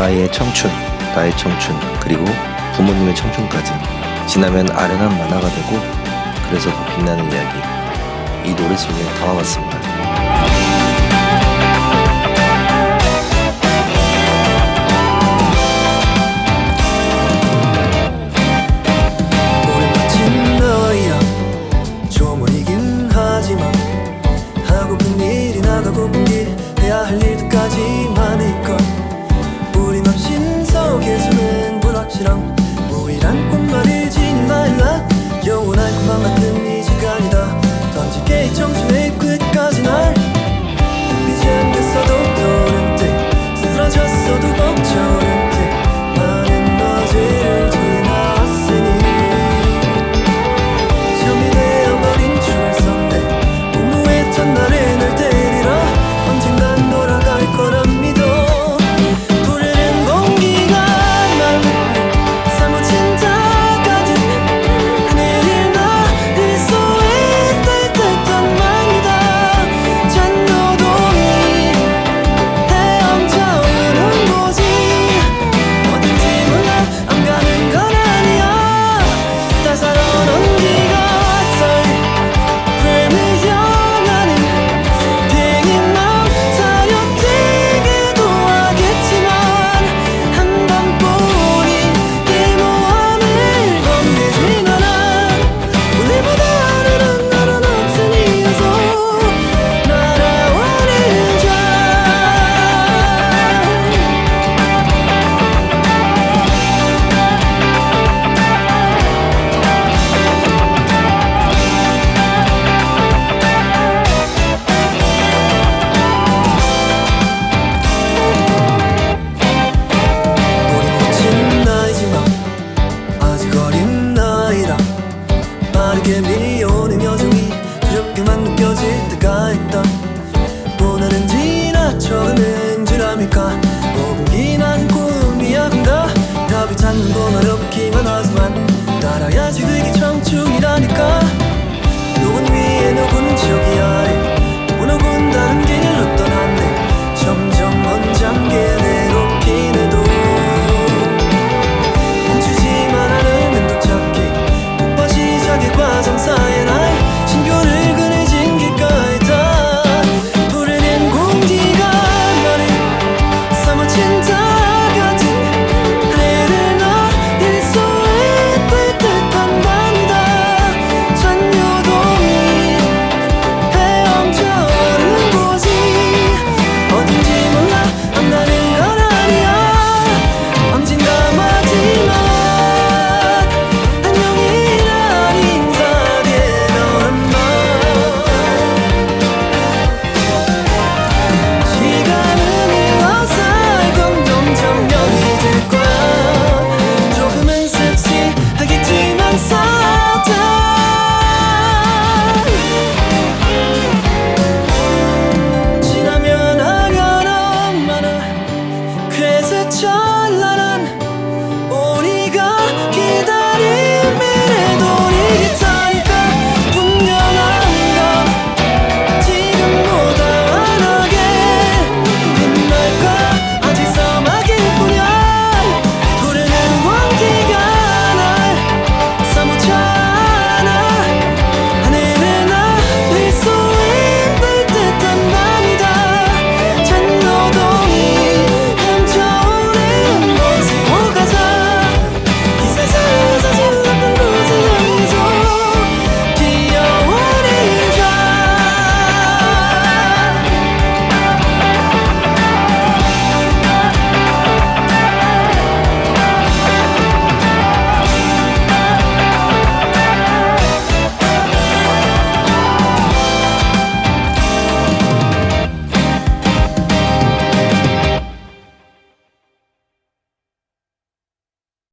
나의 청춘, 나의 청춘, 그리고 부모님의 청춘까지 지나면 아련한 만화가 되고 그래서 더 빛나는 이야기 이 노래 속에 담아봤습니다. 할 일도 cousin, I 다르게 미리 오는 여정이 두렵게만 느껴질 때가 있다.